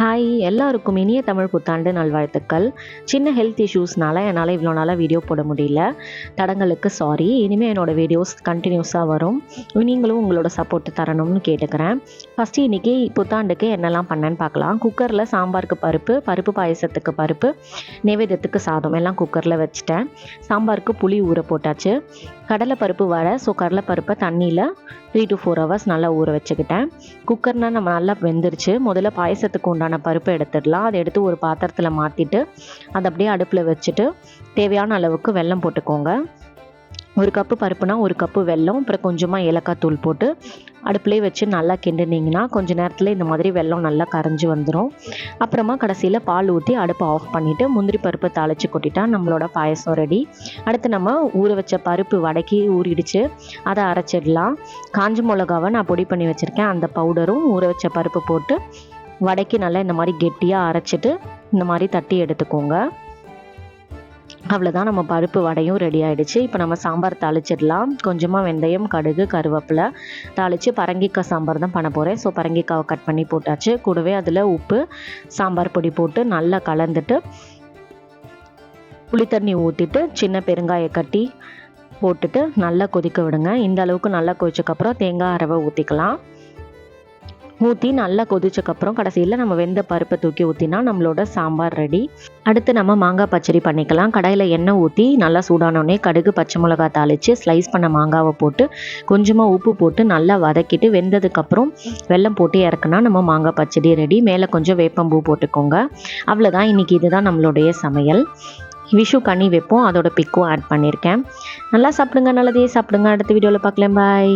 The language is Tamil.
Hi. ஹாய். எல்லாருக்கும் இனிய தமிழ் புத்தாண்டு நல்வாழ்த்துக்கள். சின்ன ஹெல்த் இஷ்யூஸ்னால என்னால் இவ்வளோ நாளாக வீடியோ போட முடியல. தடங்களுக்கு சாரி இனிமேல் என்னோடய வீடியோஸ் கண்டினியூஸாக வரும். நீங்களும் உங்களோட சப்போர்ட் தரணும்னு கேட்டுக்கிறேன். ஃபஸ்ட்டு இன்றைக்கி புத்தாண்டுக்கு என்னெல்லாம் பண்ணேன்னு பார்க்கலாம். குக்கரில் சாம்பாருக்கு பருப்பு பருப்பு பாயசத்துக்கு பருப்பு நைவேத்தியத்துக்கு சாதம் எல்லாம் குக்கரில் வச்சுட்டேன். சாம்பாருக்கு புளி ஊற போட்டாச்சு. கடலைப்பருப்பு வர ஸோ கடலைப்பருப்பை தண்ணியில் த்ரீ டு ஃபோர் ஹவர்ஸ் நல்லா ஊற வச்சுக்கிட்டேன். குக்கர்னால் நம்ம நல்லா வெந்துருச்சு. முதல்ல பாயசத்துக்கு உண்டான பருப்பை எடுத்துடலாம். அதை எடுத்து ஒரு பாத்திரத்தில் மாற்றிட்டு அதை அப்படியே அடுப்பில் வச்சுட்டு தேவையான அளவுக்கு வெல்லம் போட்டுக்கோங்க. ஒரு கப்பு பருப்புனா ஒரு கப்பு வெல்லம் அப்புறம் கொஞ்சமாக ஏலக்காய் தூள் போட்டு அடுப்புலேயே வச்சு நல்லா கிண்டுனீங்கன்னா கொஞ்சம் நேரத்தில் இந்த மாதிரி வெல்லம் நல்லா கரைஞ்சி வந்துடும் அப்புறமா கடைசியில் பால் ஊற்றி அடுப்பை ஆஃப் பண்ணிவிட்டு முந்திரி பருப்பு தாளித்து கொட்டிட்டா நம்மளோட பாயசம் ரெடி அடுத்து நம்ம ஊற வச்ச பருப்பு வடக்கி ஊறிடுச்சு. அதை அரைச்சிடலாம். காஞ்ச மிளகாவை நான் பொடி பண்ணி வச்சுருக்கேன். அந்த பவுடரும் ஊற வச்ச பருப்பு போட்டு வடைக்கு நல்லா இந்த மாதிரி கெட்டியாக அரைச்சிட்டு இந்த மாதிரி தட்டி எடுத்துக்கோங்க. அவ்வளோதான் நம்ம பருப்பு வடையும் ரெடி ஆகிடுச்சு இப்போ நம்ம சாம்பார் தாளிச்சிடலாம். கொஞ்சமாக வெந்தயம் கடுகு கருவேப்பிலை தாளித்து பரங்கிக்காய் சாம்பார் தான் பண்ண போகிறேன் ஸோ பரங்கிக்காவை கட் பண்ணி போட்டாச்சு. கூடவே அதில் உப்பு சாம்பார் பொடி போட்டு நல்லா கலந்துட்டு புளித்தண்ணி ஊற்றிட்டு சின்ன பெருங்காய கட்டி போட்டுட்டு நல்லா கொதிக்க விடுங்க. இந்த அளவுக்கு நல்லா கொதிச்சக்கப்புறம் தேங்காய் அரவை ஊற்றிக்கலாம் ஊற்றி நல்லா கொதிச்சக்கப்புறம் கடைசியில் நம்ம வெந்த பருப்பை தூக்கி ஊற்றினா நம்மளோட சாம்பார் ரெடி அடுத்து நம்ம மாங்காய் பச்சடி பண்ணிக்கலாம். கடையில் எண்ணெய் ஊற்றி நல்லா சூடானோடனே கடுகு பச்சை மிளகாய் தாளித்து ஸ்லைஸ் பண்ண மாங்காவை போட்டு கொஞ்சமாக உப்பு போட்டு நல்லா வதக்கிட்டு வெந்ததுக்கப்புறம் வெல்லம் போட்டு இறக்குனா நம்ம மாங்காய் பச்சடி ரெடி மேலே கொஞ்சம் வேப்பம்பூ போட்டுக்கோங்க. அவ்வளோதான் இன்றைக்கி இதுதான் நம்மளுடைய சமையல். விஷு கனி வைப்போம். அதோட பிக்கும் ஆட் பண்ணியிருக்கேன் நல்லா சாப்பிடுங்க. நல்லதே சாப்பிடுங்க. அடுத்த வீடியோவில் பார்க்கலாம் பாய்